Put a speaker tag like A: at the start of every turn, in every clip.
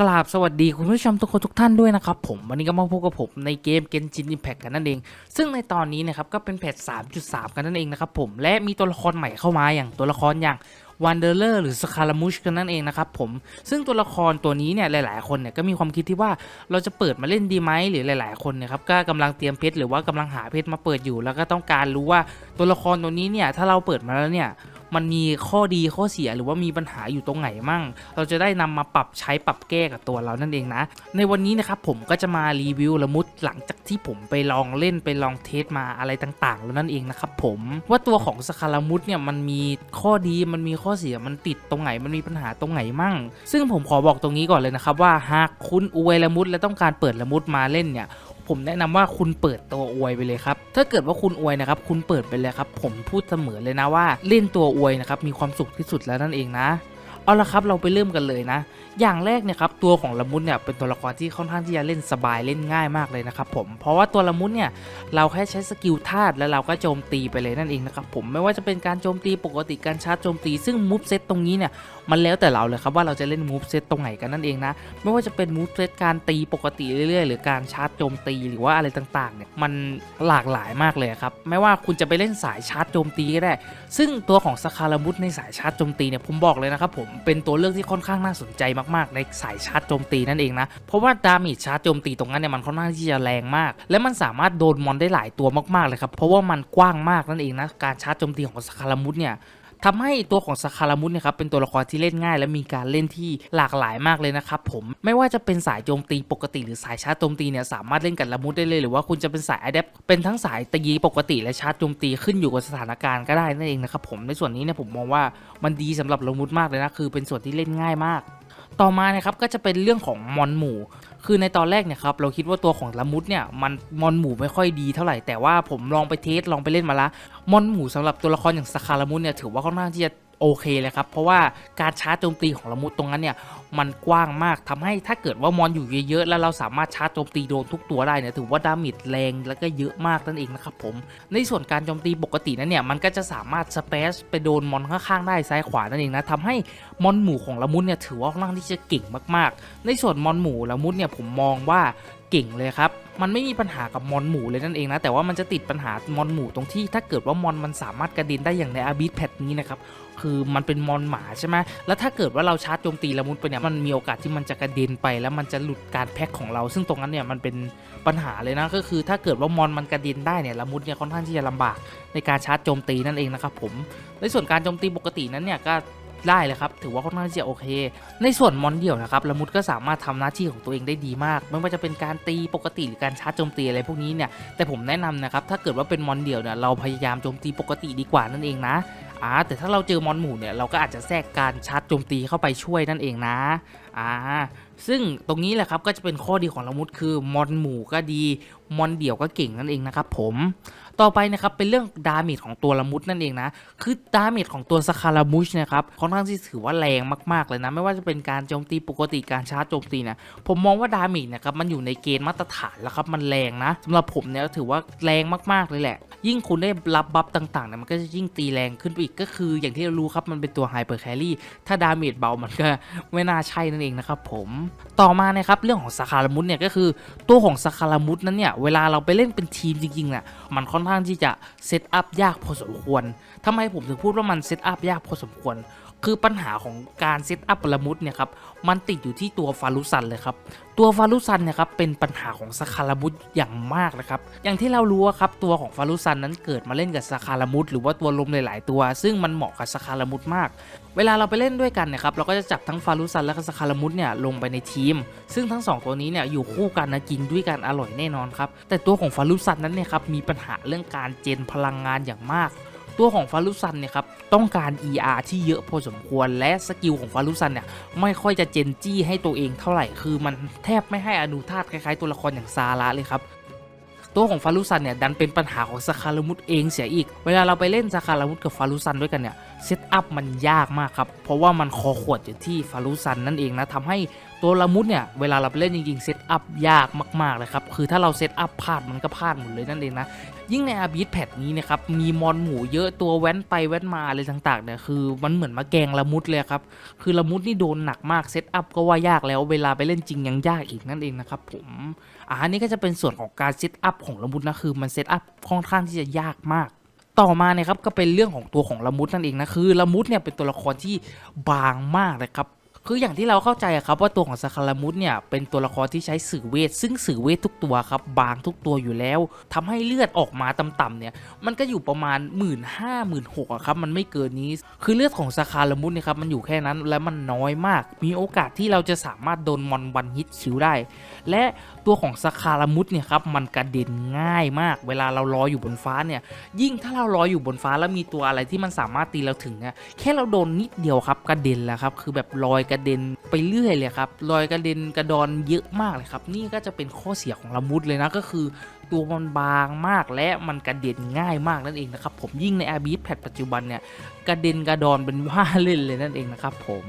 A: กราบสวัสดีคุณผู้ชมทุกคนทุกท่านด้วยนะครับผมวันนี้ก็มาพบกับผมในเกม Genshin Impact กันนั่นเอง ซึ่งในตอนนี้นะครับก็เป็นแพท3.3 กันนั่นเองนะครับผมและมีตัวละครใหม่เข้ามาอย่างตัวละครอย่าง Wanderer หรือ Scaramouche กันนั่นเองนะครับผมซึ่งตัวละครตัวนี้เนี่ยหลาย ๆ คนเนี่ยก็มีความคิดที่ว่าเราจะเปิดมาเล่นดีไหมหรือหลาย ๆ คนเนี่ยครับก็กำลังเตรียมเพชรหรือว่ากำลังหาเพชรมาเปิดอยู่ แล้วก็ต้องการรู้ว่าตัวละครตัวนี้เนี่ยถ้าเราเปิดมาแล้วเนี่ยมันมีข้อดีข้อเสียหรือว่ามีปัญหาอยู่ตรงไหนมั่ง เราจะได้นำมาปรับใช้ปรับแก้กับตัวเรานั่นเองนะ ในวันนี้นะครับผมก็จะมารีวิวละมุดหลังจากที่ผมไปลองเล่นไปลองเทสมาอะไรต่างๆ แล้วนั่นเองนะครับผมว่าตัวของสคารามุดเนี่ยมันมีข้อดีมันมีข้อเสียมันติดตรงไหนมันมีปัญหาตรงไหนมั่ง ซึ่งผมขอบอกตรงนี้ก่อนเลยนะครับว่าหากคุณอวยละมุดและต้องการเปิดละมุดมาเล่นเนี่ยผมแนะนำว่าคุณเปิดตัวอวยไปเลยครับ ถ้าเกิดว่าคุณอวยนะครับ คุณเปิดไปเลยครับ ผมพูดเสมอเลยนะว่าเล่นตัวอวยนะครับมีความสุขที่สุดแล้วนั่นเองนะ เอาละครับเราไปเริ่มกันเลยนะ อย่างแรกเนี่ยครับตัวของละมุดเนี่ยเป็นตัวละครที่ค่อนข้างที่จะเล่นสบายเล่นง่ายมากเลยนะครับผมเพราะว่าตัวละมุดเนี่ยเราแค่ใช้สกิลธาตุแล้วเราก็โจมตีไปเลยนั่นเองนะครับผมไม่ว่าจะเป็นการโจมตีปกติการชาร์จโจมตี ซึ่งมูฟเซตตรงนี้เนี่ย มันแล้วแต่เราเลยครับว่าเราจะเล่นมูฟเซตตรงไหนกันนั่นเองนะ ไม่ว่าจะเป็นมูฟเซตการตีปกติเรื่อยๆ หรือการชาร์จโจมตีหรือว่าอะไรต่างๆเนี่ยมันหลากหลายมากเลยครับไม่ว่าคุณจะไปเล่นสายชาร์จโจมตีก็ได้ ซึ่งตัวของสคารามุดในสายชาร์จโจมตีเนี่ยผมบอกเลยนะครับผมเป็นตัวเลือกที่ค่อนข้างน่าสนใจมากๆ ในสายชาร์จโจมตีนั่นเองนะเพราะว่าดาเมจชาร์จโจมตีตรงนั้นเนี่ยมันค่อนข้างที่จะแรงมาก และมันสามารถโดนมอนได้หลายตัวมากๆเลยครับเพราะว่ามันกว้างมากนั่นเองนะการชาร์จโจมตีของสคารามุดเนี่ย ทำให้ตัวของสคารามุสเนี่ยครับเป็นตัวละครที่เล่นง่าย และมีการเล่นที่หลากหลายมากเลยนะครับผมไม่ว่าจะเป็นสายโจมตีปกติหรือสายชาร์จโจมตีเนี่ยสามารถเล่นกับละมุดได้เลยหรือว่าคุณจะเป็นสายอะแดปเป็นทั้งสายตีปกติและชาร์จโจมตีขึ้นอยู่กับสถานการณ์ก็ได้นั่นเองนะครับผมในส่วนนี้เนี่ยผมมองว่ามันดีสำหรับละมุดมากเลยนะคือเป็นส่วนที่เล่นง่ายมาก ต่อมานะครับก็จะเป็นเรื่องของมอนหมู่ คือในตอนแรกเนี่ยครับเราคิดว่าตัวของละมุดเนี่ยมันมอนหมู่ไม่ค่อยดีเท่าไหร่แต่ว่าผมลองไปเทสลองไปเล่นมาละมอนหมู่สำหรับตัวละครอย่างสคารามุดเนี่ยถือว่าค่อนข้างที่จะ โอเคเลยครับ เพราะว่าการชาร์จโจมตีของละมุดตรงนั้นเนี่ยมันกว้างมากทำให้ถ้าเกิดว่ามอนอยู่เยอะๆ แล้วเราสามารถชาร์จโจมตีโดนทุกตัวได้เนี่ยถือว่าดาเมจแรงแล้วก็เยอะมากนั่นเองนะครับผม ในส่วนการโจมตีปกตินั้นเนี่ยมันก็จะสามารถสเปซไปโดนมอนข้างๆได้ซ้ายขวานั่นเองนะทำให้มอนหมู่ของละมุดเนี่ยถือว่าค่อนข้างที่จะเก่งมากๆ ในส่วนมอนหมู่ละมุดเนี่ยผมมองว่า เก่งเลยครับ มันไม่มีปัญหากับมอนหมู่เลยนั่นเองนะ แต่ว่ามันจะติดปัญหามอนหมู่ตรงที่ถ้าเกิดว่ามอนมันสามารถกระเด็นได้อย่างในอาบิสแพทนี้นะครับคือมันเป็นมอนหมาใช่ไหมแล้วถ้าเกิดว่าเราชาร์จโจมตีละมุดไปเนี่ยมันมีโอกาสที่มันจะกระเด็นไป แล้วมันจะหลุดการแพ็คของเรา ซึ่งตรงนั้นเนี่ยมันเป็นปัญหาเลยนะก็คือถ้าเกิดว่ามอนมันกระเด็นได้เนี่ยละมุดเนี่ยค่อนข้างที่จะลำบากในการชาร์จโจมตีนั่นเองนะครับผมในส่วนการโจมตีปกตินั้นเนี่ยก็ ได้เลยครับ ถือว่าค่อนข้างที่จะโอเค ในส่วนมอนเดี่ยวนะครับละมุดก็สามารถทำหน้าที่ของตัวเองได้ดีมาก ไม่ว่าจะเป็นการตีปกติหรือการชาร์จโจมตีอะไรพวกนี้เนี่ยแต่ผมแนะนำนะครับถ้าเกิดว่าเป็นมอนเดี่ยวเนี่ยเราพยายามโจมตีปกติดีกว่านั่นเองนะ อ่าแต่ถ้าเราเจอมอนหมู่เนี่ยเราก็อาจจะแทรกการชาร์จโจมตีเข้าไปช่วยนั่นเองนะอ่าซึ่งตรงนี้แหละครับก็จะเป็นข้อดีของละมุดคือมอนหมู่ก็ดีมอนเดี่ยวก็เก่งนั่นเองนะครับผมต่อไปนะครับเป็นเรื่องดาเมจของตัวละมุดนั่นเองนะคือดาเมจของตัวสคารามุชนะครับค่อนข้างที่ถือว่าแรงมากๆเลยนะไม่ว่าจะเป็นการโจมตีปกติการชาร์จโจมตีเนี่ยผมมองว่าดาเมจนะครับมันอยู่ในเกณฑ์มาตรฐานแล้วครับมันแรงนะสำหรับผมเนี่ยถือว่าแรงมากๆเลยแหละ ยิ่งคุณได้รับบัฟต่างๆเนี่ยมันก็จะยิ่งตีแรงขึ้นไปอีกก็คืออย่างที่เรารู้ครับมันเป็นตัวไฮเปอร์แครี่ถ้าดาเมจเบามันก็ไม่น่าใช่นั่นเองนะครับผมต่อมานะครับเรื่องของสคารามุสเนี่ยก็คือตัวของสคารามุสนั้นเนี่ยเวลาเราไปเล่นเป็นทีมจริงๆเนี่ยมันค่อนข้างที่จะเซตอัพยากพอสมควรทำไมผมถึงพูดว่ามันเซตอัพยากพอสมควร คือปัญหาของการเซตอัพละมุดเนี่ยครับ มันติดอยู่ที่ตัวฟารุซันเลยครับ ตัวฟารุซันเนี่ยครับเป็นปัญหาของสคารามุดอย่างมากนะครับ อย่างที่เรารู้ครับตัวของฟารุซันนั้นเกิดมาเล่นกับสคารามุดหรือว่าตัวลมหลาย ๆ ตัว ซึ่งมันเหมาะกับสคารามุดมาก เวลาเราไปเล่นด้วยกันเนี่ยครับ เราก็จะจับทั้งฟารุซันและก็สคารามุดเนี่ยลงไปในทีม ซึ่งทั้งสองตัวนี้เนี่ยอยู่คู่กันนะกินด้วยกันอร่อยแน่นอนครับ แต่ตัวของฟารุซันนั้นเนี่ยครับมีปัญหาเรื่องการเจนพลังงานอย่างมาก ตัวของฟารุซันเนี่ยครับต้องการ ER ที่เยอะพอสมควรและสกิลของฟารุซันเนี่ยไม่ค่อยจะเจนจี้ให้ตัวเองเท่าไหร่คือมันแทบไม่ให้อนุธาตคล้ายๆ ตัวละครอย่างซาระเลยครับตัวของฟารุซันเนี่ยดันเป็นปัญหาของสคารามุดเองเสียอีก เวลาเราไปเล่นสคารามุดกับฟารุซันด้วยกันเนี่ย เซตอัพมันยากมากครับ เพราะว่ามันคอขวดอยู่ที่ฟารุซันนั่นเองนะทำให้ตัวละมุดเนี่ย เวลาเราไปเล่นจริงๆเซตอัพยากมากๆเลยครับ คือถ้าเราเซตอัพพลาดมันก็พลาดหมดเลยนั่นเองนะ ยิ่งในอาบีทแพดนี้นะครับ มีมอนหมูเยอะตัวแว้นไปแว้นมาอะไรต่างๆเนี่ยคือมันเหมือนมาแกงละมุดเลยครับ คือละมุดนี่โดนหนักมากเซตอัพก็ว่ายากแล้วเวลาไปเล่นจริงยังยากอีกนั่นเองนะครับผมอ่าอันนี้ก็จะเป็นส่วนของการเซตอัพของละมุดนะคือมันเซตอัพค่อนข้างที่จะยากมาก ต่อมาเนี่ยครับก็เป็นเรื่องของตัวของละมุดนั่นเองนะคือละมุดเนี่ยเป็นตัวละครที่บางมากเลยครับ คืออย่างที่เราเข้าใจอะครับว่าตัวของสคารามุสเนี่ยเป็นตัวละครที่ใช้สื่อเวท ซึ่งสื่อเวททุกตัวครับบางทุกตัวอยู่แล้วทำให้เลือดออกมาต่ำๆเนี่ยมันก็อยู่ประมาณ 1 5ื่นห้าหมื่นหกอะครับมันไม่เกินนี้ คือเลือดของสคารามุสเนี่ยครับมันอยู่แค่นั้นและมันน้อยมาก มีโอกาสที่เราจะสามารถโดนมอนวันฮิตคิวได้ และตัวของสคารามุสเนี่ยครับมันกระเด็นง่ายมาก เวลาเราลอยอยู่บนฟ้าเนี่ยยิ่งถ้าเราลอยอยู่บนฟ้าแล้วมีตัวอะไรที่มันสามารถตีเราถึงเนี่ยแค่เราโดนนิดเดียวครับกระเด็นแล้วครับคือแบบลอยกระเด็นไปเรื่อยเลยครับลอยกระเด็นกระดอนเยอะมากเลยครับ นี่ก็จะเป็นข้อเสียของละมุดเลยนะก็คือ ตัวมันบางมากและมันกระเด็นง่ายมากนั่นเองนะครับผมยิ่งในอาบีแพดปัจจุบันเนี่ยกระเด็นกระดอนเป็นว่าเล่นเลยนั่นเองนะครับผม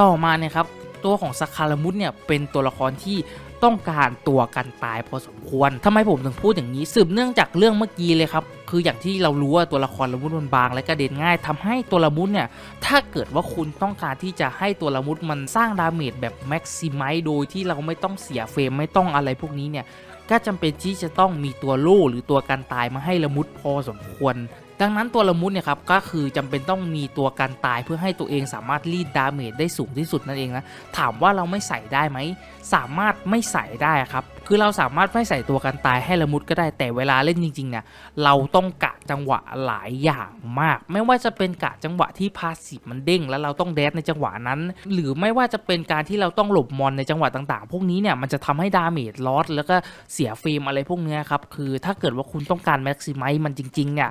A: ต่อมาเนี่ยครับตัวของสคารามุดเนี่ยเป็นตัวละครที่ ต้องการตัวกันตายพอสมควรทำไมผมถึงพูดอย่างนี้สืบเนื่องจากเรื่องเมื่อกี้เลยครับคืออย่างที่เรารู้ว่าตัวละครละมุดมันบางและกระเด็นง่ายทำให้ตัวละมุดเนี่ยถ้าเกิดว่าคุณต้องการที่จะให้ตัวละมุดมันสร้างดาเมจแบบแม็กซิมัยโดยที่เราไม่ต้องเสียเฟรมไม่ต้องอะไรพวกนี้เนี่ยก็จำเป็นที่จะต้องมีตัวโล่หรือตัวกันตายมาให้ละมุดพอสมควร ดังนั้นตัวละมุดเนี่ยครับก็คือจำเป็นต้องมีตัวกันตายเพื่อให้ตัวเองสามารถรีดดาเมจได้สูงที่สุดนั่นเองนะถามว่าเราไม่ใส่ได้ไหมสามารถไม่ใส่ได้ครับคือเราสามารถไม่ใส่ตัวกันตายให้ละมุดก็ได้แต่เวลาเล่นจริงๆเนี่ยเราต้องกะจังหวะหลายอย่างมาก ไม่ว่าจะเป็นกะจังหวะที่พาสีมันเด้ง แล้วเราต้องแดดในจังหวะนั้น หรือไม่ว่าจะเป็นการที่เราต้องหลบมอนในจังหวะต่างๆ พวกนี้เนี่ยมันจะทำให้ดาเมจลอสแล้วก็เสียเฟรมอะไรพวกนี้ครับคือถ้าเกิดว่าคุณต้องการแม็กซิมัยมันจริงๆเนี่ย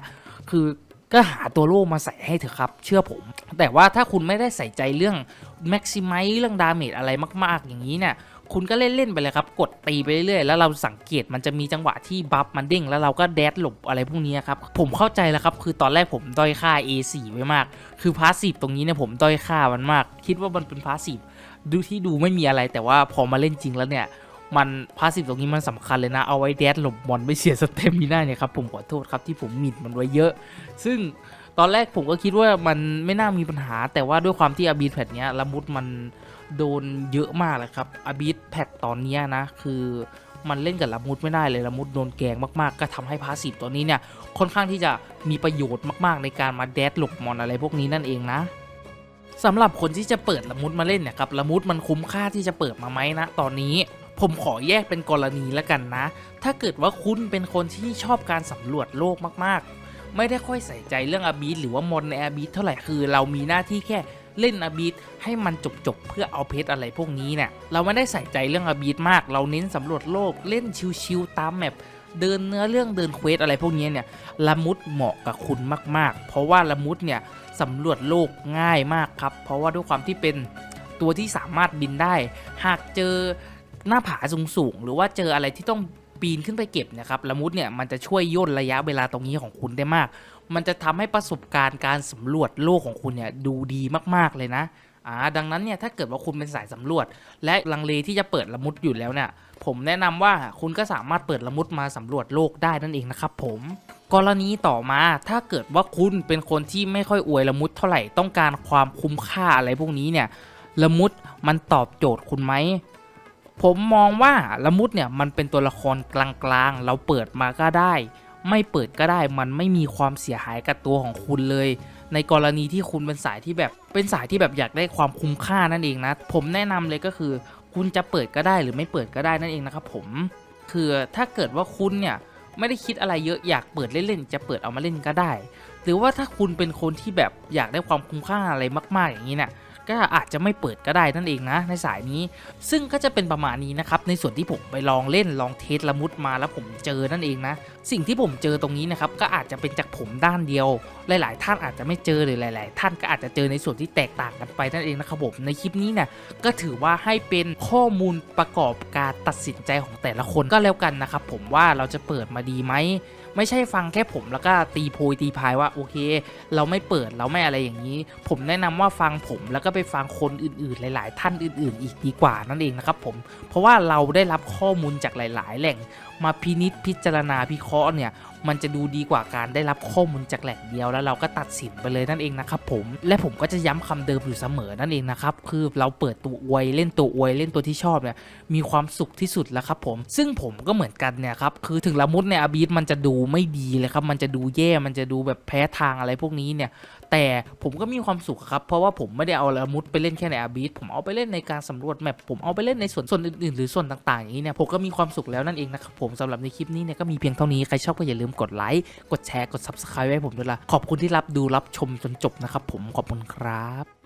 A: คือก็หาตัวโล่มาใส่ให้เถอะครับ เชื่อผม แต่ว่าถ้าคุณไม่ได้ใส่ใจเรื่องแม็กซิมัยเรื่องดาเมจอะไรมาก ๆ อย่างนี้เนี่ยคุณก็เล่น ๆ ไปเลยครับ กดตีไปเรื่อยๆ แล้วเราสังเกตมันจะมีจังหวะที่บัฟมันเด้ง แล้วเราก็แดดหลบอะไรพวกนี้ครับ ผมเข้าใจแล้วครับ คือตอนแรกผมด้อยค่า A4 ไว้มาก คือพาสซีฟตรงนี้เนี่ยผมด้อยค่ามันมาก คิดว่ามันเป็นพาสซีฟดูที่ดูไม่มีอะไรแต่ว่าพอมาเล่นจริงแล้วเนี่ย มันพาสซีฟตรงนี้มันสำคัญเลยนะ เอาไว้แดดหลบมอนไม่เสียสเต็มมีได้เนี่ยครับผมขอโทษครับที่ผมหมิ่นมันไว้เยอะ ซึ่งตอนแรกผมก็คิดว่ามันไม่น่ามีปัญหา แต่ว่าด้วยความที่อาบีทแพดเนี้ยละมุดมันโดนเยอะมากเลยครับอาบีทแพดตอนเนี้ยนะ คือมันเล่นกับละมุดไม่ได้เลยละมุดโดนแกงมากๆ ก็ทำให้พาสซีฟตัวนี้เนี่ยค่อนข้างที่จะมีประโยชน์มากๆ ในการมาแดดหลบมอนอะไรพวกนี้นั่นเองนะสำหรับคนที่จะเปิดละมุดมาเล่นเนี่ยครับละมุดมันคุ้มค่าที่จะเปิดมาไหมนะตอนนี้ ผมขอแยกเป็นกรณีแล้วกันนะ ถ้าเกิดว่าคุณเป็นคนที่ชอบการสำรวจโลกมากๆ ไม่ได้ค่อยใส่ใจเรื่องอาบีทหรือว่ามอนในอาบีทเท่าไหร่คือเรามีหน้าที่แค่เล่นอาบีทให้มันจบๆเพื่อเอาเพชรอะไรพวกนี้เนี่ยเราไม่ได้ใส่ใจเรื่องอาบีทมาก เราเน้นสำรวจโลกเล่นชิวๆตามแมปเดินเนื้อเรื่องเดินเควสอะไรพวกนี้เนี่ยละมุดเหมาะกับคุณมากๆ เพราะว่าละมุดเนี่ยสำรวจโลกง่ายมากครับ เพราะว่าด้วยความที่เป็นตัวที่สามารถบินได้ หากเจอ หน้าผาสูงๆ หรือว่าเจออะไรที่ต้องปีนขึ้นไปเก็บนะครับละมุดเนี่ยมันจะช่วยย่นระยะเวลาตรงนี้ของคุณได้มาก มันจะทำให้ประสบการณ์การสำรวจโลกของคุณเนี่ยดูดีมากๆเลยนะอ่าดังนั้นเนี่ยถ้าเกิดว่าคุณเป็นสายสำรวจ และลังเลที่จะเปิดละมุดอยู่แล้วเนี่ยผมแนะนำว่าคุณก็สามารถเปิดละมุดมาสำรวจโลกได้นั่นเองนะครับผมกรณีต่อมาถ้าเกิดว่าคุณเป็นคนที่ไม่ค่อยอวยละมุดเท่าไหร่ต้องการความคุ้มค่าอะไรพวกนี้เนี่ยละมุดมันตอบโจทย์คุณไหม ผมมองว่าละมุดเนี่ยมันเป็นตัวละครกลางๆ เราเปิดมาก็ได้ ไม่เปิดก็ได้มันไม่มีความเสียหายกับตัวของคุณเลย ในกรณีที่คุณเป็นสายที่แบบเป็นสายที่แบบอยากได้ความคุ้มค่านั่นเองนะ ผมแนะนำเลยก็คือ คุณจะเปิดก็ได้หรือไม่เปิดก็ได้นั่นเองนะครับผมคือถ้าเกิดว่าคุณเนี่ยไม่ได้คิดอะไรเยอะอยากเปิดเล่นๆจะเปิดเอามาเล่นก็ได้ หรือว่าถ้าคุณเป็นคนที่แบบอยากได้ความคุ้มค่าอะไรมาก ๆ อย่างนี้เนี่ย ก็อาจจะไม่เปิดก็ได้นั่นเองนะในสายนี้ ซึ่งก็จะเป็นประมาณนี้นะครับในส่วนที่ผมไปลองเล่นลองเทสละมุดมาแล้วผมเจอนั่นเองนะสิ่งที่ผมเจอตรงนี้นะครับก็อาจจะเป็นจากผมด้านเดียว หลาย ๆ ท่านอาจจะไม่เจอหรือหลาย ๆ ท่านก็อาจจะเจอในส่วนที่แตกต่างกันไปนั่นเองนะครับผมในคลิปนี้เนี่ยก็ถือว่าให้เป็นข้อมูลประกอบการตัดสินใจของแต่ละคนก็แล้วกันนะครับผมว่าเราจะเปิดมาดีไหมไม่ใช่ฟังแค่ผมแล้วก็ตีโพยตีพายว่าโอเค เราไม่เปิดเราไม่อะไรอย่างนี้ ผมแนะนำว่าฟังผมแล้วก็ไปฟังคนอื่น ๆ หลาย ๆ ท่านอื่น ๆ อีกดีกว่านั่นเองนะครับผมเพราะว่าเราได้รับข้อมูลจากหลาย ๆ แหล่ง มาพินิษพิจารณาพิเคราะห์เนี่ยมันจะดูดีกว่าการได้รับข้อมูลจากแหล่งเดียวแล้วเราก็ตัดสินไปเลยนั่นเองนะครับผมและผมก็จะย้ำคำเดิมอยู่เสมอนั่นเองนะครับคือเราเปิดตัวอวยเล่นตัวอวยเล่นตัวที่ชอบเนี่ยมีความสุขที่สุดแล้วครับผมซึ่งผมก็เหมือนกันเนี่ยครับคือถึงละมุดในอาบีทมันจะดูไม่ดีเลยครับมันจะดูแย่มันจะดูแบบแพ้ทางอะไรพวกนี้เนี่ยแต่ผมก็มีความสุขครับเพราะว่าผมไม่ได้เอาละมุดไปเล่นแค่ในอาบีทผมเอาไปเล่นในการสำรวจแมปผมเอาไปเล่นในส่วนส่วนอื่นๆหรือส่วนต่างๆอย่างนี้เนี่ยผมก็มีความสุขแล้วนั่นเองนะครับผมสำหรับในคลิปนี้เนี่ยก็มีเพียงเท่านี้ใครชอบก็อย่าลืมกดไลค์กดแชร์กด subscribe ไว้ให้ผมด้วยละขอบคุณที่รับดูรับชมจนจบนะครับผมขอบคุณครับ